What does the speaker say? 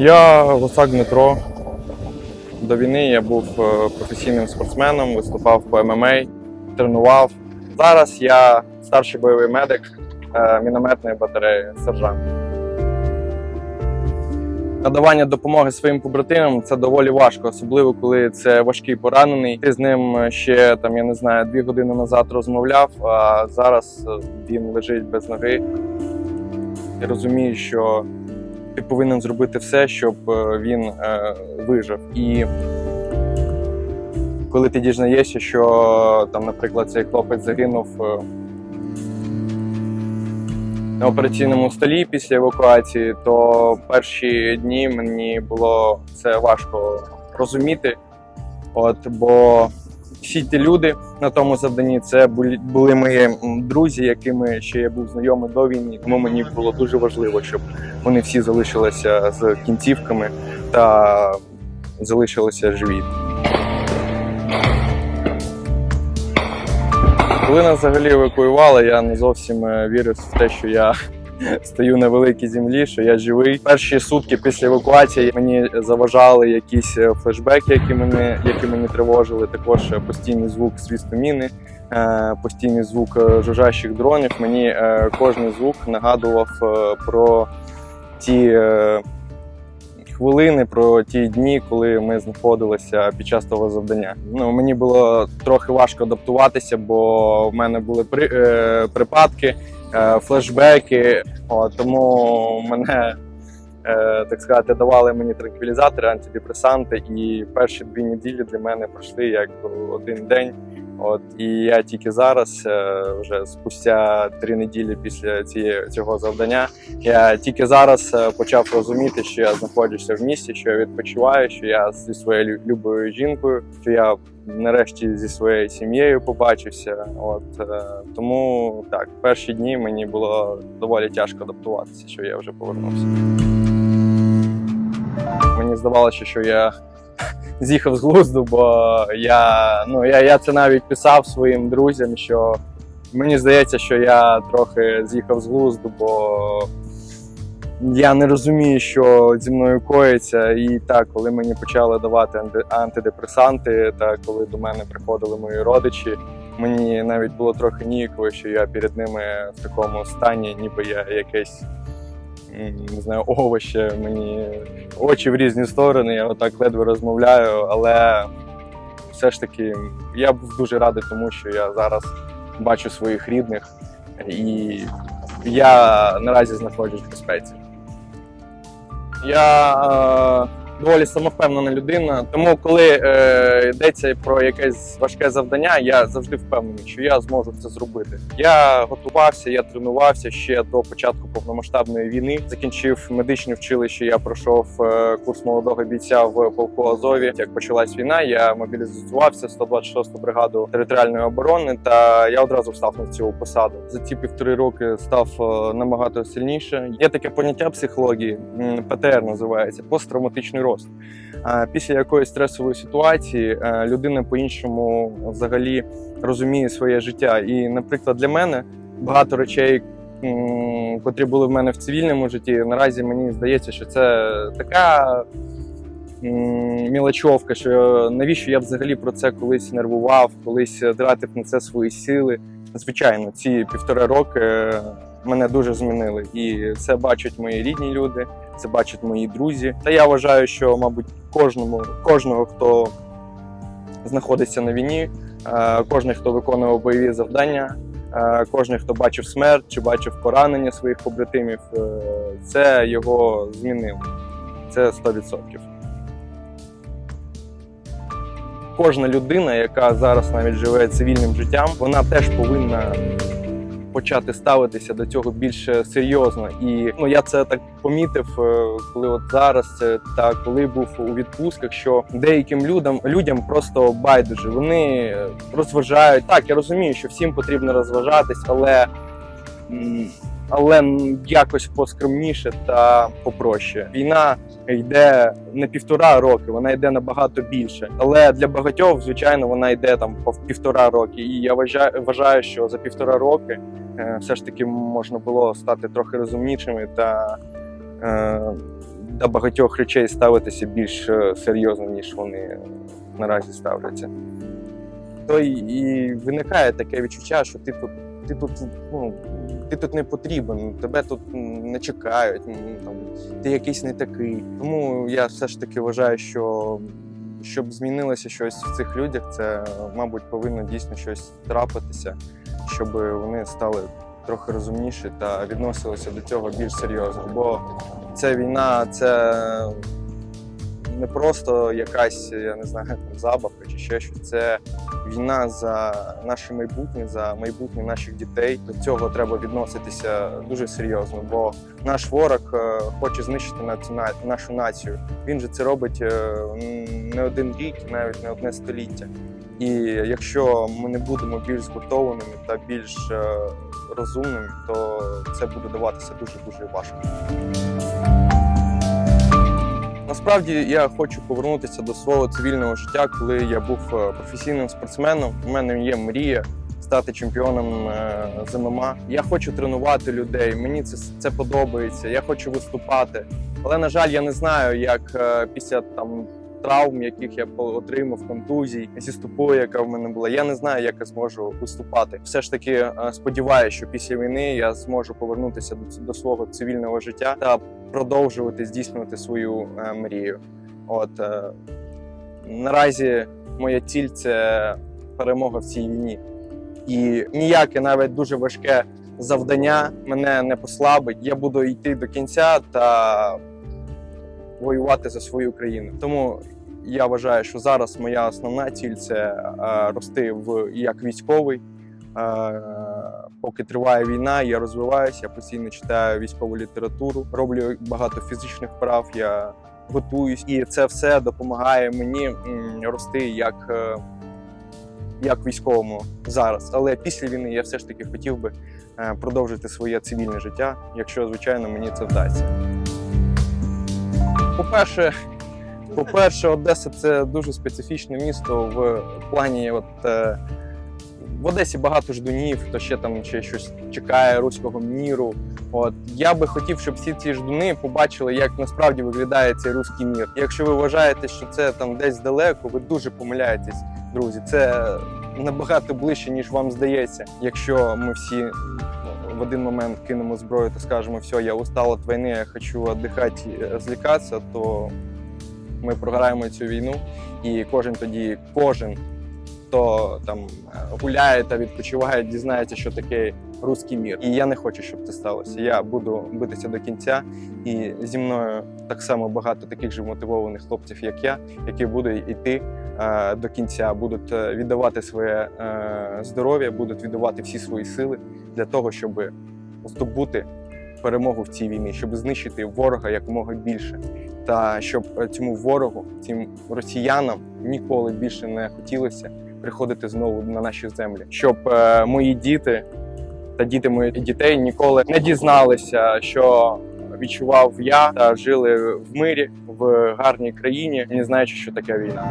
Я Гусак Дмитро. До війни я був е, професійним спортсменом, виступав по ММА, тренував. Зараз я старший бойовий медик е, мінометної батареї сержант. Надавання допомоги своїм побратимам це доволі важко, особливо коли це важкий поранений. Ти з ним ще там, я не знаю, дві години назад розмовляв, а зараз він лежить без ноги. Я розумію, що ти повинен зробити все, щоб е, він е, вижив. І коли ти дізнаєшся, що там, наприклад, цей хлопець загинув е, на операційному столі після евакуації, то перші дні мені було це важко розуміти. От, бо всі ті люди на тому завданні це були, були мої друзі, якими ще я був знайомий до війни. Тому мені було дуже важливо, щоб вони всі залишилися з кінцівками та залишилися живі. Коли нас взагалі евакуювали, я не зовсім е, вірив в те, що я стою на великій землі, що я живий. Перші сутки після евакуації мені заважали якісь е, флешбеки, які мене, які мені тривожили. Також е, постійний звук свісту міни, е, постійний звук жужжащих дронів. Мені кожний звук нагадував про ті хвилини, про ті дні, коли ми знаходилися під час того завдання. Ну мені було трохи важко адаптуватися, бо в мене були при, е, припадки, флешбеки. О, тому мене. е, Так сказати, давали мені транквілізатори, антидепресанти, і перші дві неділі для мене пройшли як один день. От і я тільки зараз, е, вже спустя три неділі після цієї цього завдання, я тільки зараз е, почав розуміти, що я знаходжуся в місті, що я відпочиваю, що я зі своєю лю- любою жінкою, що я нарешті зі своєю сім'єю побачився. От е, тому так, перші дні мені було доволі тяжко адаптуватися, що я вже повернувся. Мені здавалося, що я з'їхав з глузду, бо я, ну, я, я це навіть писав своїм друзям, що мені здається, що я трохи з'їхав з глузду, бо я не розумію, що зі мною коїться. І так, коли мені почали давати антидепресанти, та коли до мене приходили мої родичі, мені навіть було трохи ніяково, що я перед ними в такому стані, ніби я якесь. Не знаю, овоще, мені очі в різні сторони, я отак ледве розмовляю, але все ж таки я був дуже радий тому, що я зараз бачу своїх рідних і я наразі знаходжусь в безпеці. Я е, доволі самовпевнена людина, тому коли е, йдеться про якесь важке завдання, я завжди впевнений, що я зможу це зробити. Я готувався, я тренувався ще до початку повномасштабної війни. Закінчив медичне училище. Я пройшов е, курс молодого бійця в полку Азові. Як почалась війна, я мобілізувався в 126-ту бригаду територіальної оборони, та я одразу встав на цю посаду. За ці півтори роки став е, набагато сильніше. Є таке поняття психології, ПТР називається посттравматичний рост. Після якоїсь стресової ситуації е, людина по-іншому взагалі розуміє своє життя. І, наприклад, для мене багато речей, котрі були в мене в цивільному житті, наразі мені здається, що це така мілочовка, що навіщо я взагалі про це колись нервував, колись тратив на це свої сили. Звичайно, ці півтора роки е, мене дуже змінили, і це бачать мої рідні люди, це бачать мої друзі. Та я вважаю, що, мабуть, кожному, кожного, хто знаходиться на війні, е, кожен, хто виконував бойові завдання, е, кожен, хто бачив смерть чи бачив поранення своїх побратимів, е, це його змінило. Це 100%. Кожна людина, яка зараз навіть живе цивільним життям, вона теж повинна почати ставитися до цього більш серйозно. І ну я це так помітив, е, коли от зараз та коли був у відпустках, що деяким людям людям просто байдуже. Вони розважають. Так, я розумію, що всім потрібно розважатись, але. Але якось поскромніше та попроще. Війна йде не півтора роки, вона йде набагато більше. Але для багатьох, звичайно, вона йде там по півтора роки. І я вважаю, вважаю, що за півтора роки е, все ж таки можна було стати трохи розумнішими та е, до багатьох речей ставитися більш е, серйозно, ніж вони наразі ставляться. То і виникає таке відчуття, що ти тут, ти тут, ну, ти тут не потрібен, тебе тут не чекають, там, ти якийсь не такий. Тому я все ж таки вважаю, що щоб змінилося щось в цих людях, це, мабуть, повинно дійсно щось трапитися, щоб вони стали трохи розумніші та відносилися до цього більш серйозно. Бо ця війна це не просто якась, я не знаю, забавка чи ще щось. Це війна за наше майбутнє, за майбутнє наших дітей. До цього треба відноситися дуже серйозно, бо наш ворог е, хоче знищити нашу націю. Він же це робить е, не один рік, навіть не одне століття. І якщо ми не будемо більш згуртованими та більш е, розумними, то це буде даватися дуже дуже важко. Насправді я хочу повернутися до свого цивільного життя, коли я був е, професійним спортсменом. У мене є мрія стати чемпіоном е, з ММА. Я хочу тренувати людей. Мені це, це подобається. Я хочу виступати. Але на жаль, я не знаю, як е, після там травм, яких я отримав, контузій зі стопою, яка в мене була. Я не знаю, як я зможу виступати. Все ж таки е, сподіваюся, що після війни я зможу повернутися до, до свого цивільного життя та продовжувати здійснювати свою е, мрію. От е, наразі моя ціль це перемога в цій війні. І ніяке навіть дуже важке завдання мене не послабить. Я буду йти до кінця та воювати за свою країну. Тому я вважаю, що зараз моя основна ціль це е, рости в як військовий. Е, поки триває війна, я розвиваюся, я постійно читаю військову літературу, роблю багато фізичних вправ, я готуюсь, і це все допомагає мені рости як, е, як військовому зараз. Але після війни я все ж таки хотів би продовжити своє цивільне життя, якщо звичайно мені це вдасться. По-перше, по-перше, Одеса це дуже специфічне місто в плані. От, е, в Одесі багато ждунів, хто ще там ще щось чекає руського міру. От я би хотів, щоб всі ці ждуни побачили, як насправді виглядає цей руський мір. Якщо ви вважаєте, що це там десь далеко, ви дуже помиляєтесь, друзі. Це набагато ближче, ніж вам здається. Якщо ми всі в один момент кинемо зброю та скажемо, все, я устал від війни, я хочу віддихати, розлікатися, то ми програємо цю війну, і кожен тоді, кожен, хто там е, гуляє та відпочиває, дізнається, що таке руський мір. І я не хочу, щоб це сталося. Я буду битися до кінця, і зі мною так само багато таких же мотивованих хлопців, як я, які будуть йти е, до кінця, будуть е, віддавати своє е, здоров'я, будуть віддавати всі свої сили для того, щоб здобути перемогу в цій війні, щоб знищити ворога якомога більше, та щоб е, цьому ворогу, цим росіянам ніколи більше не хотілося приходити знову на наші землі, щоб е, мої діти та діти моїх дітей ніколи не дізналися, що відчував я та жили в мирі в гарній країні, не знаючи, що таке війна.